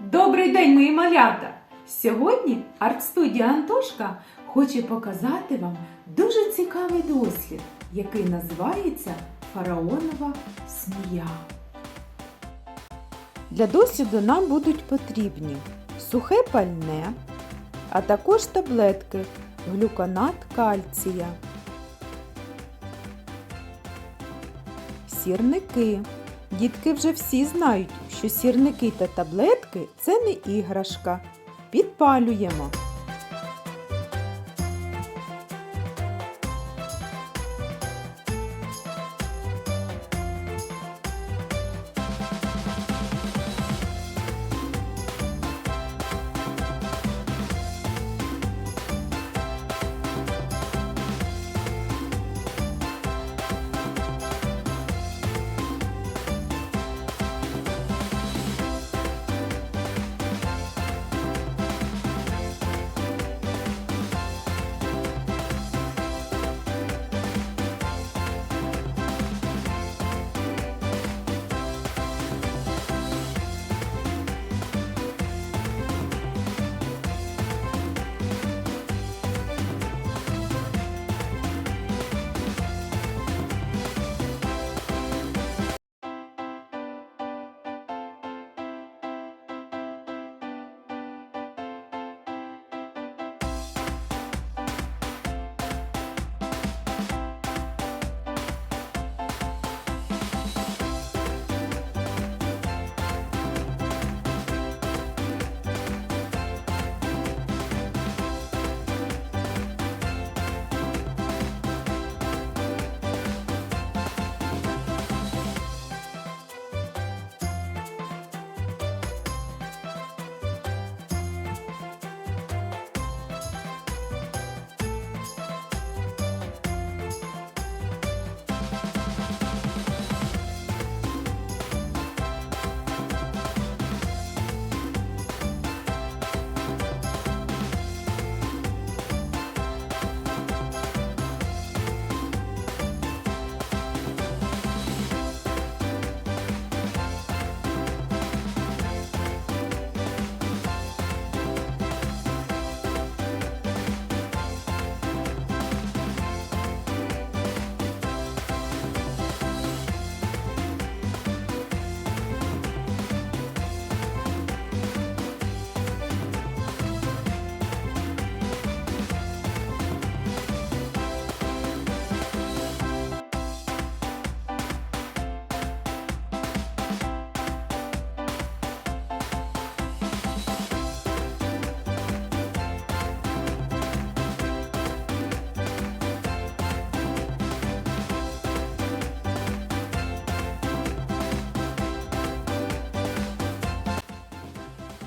Добрий день, мої малята! Сьогодні арт-студія Антошка хоче показати вам дуже цікавий дослід, який називається Фараонова змія. Для досліду нам будуть потрібні сухе пальне, а також таблетки глюконат кальція, сірники. Дітки вже всі знають, що сірники та таблетки це не іграшка. Підпалюємо.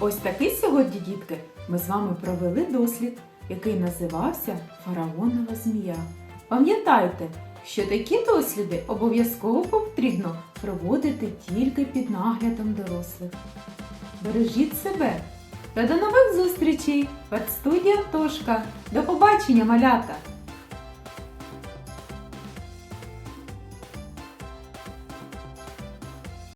Ось такий сьогодні, дітки, ми з вами провели дослід, який називався Фараонова змія. Пам'ятайте, що такі досліди обов'язково потрібно проводити тільки під наглядом дорослих. Бережіть себе та до нових зустрічей в студія Тошка. До побачення, малята!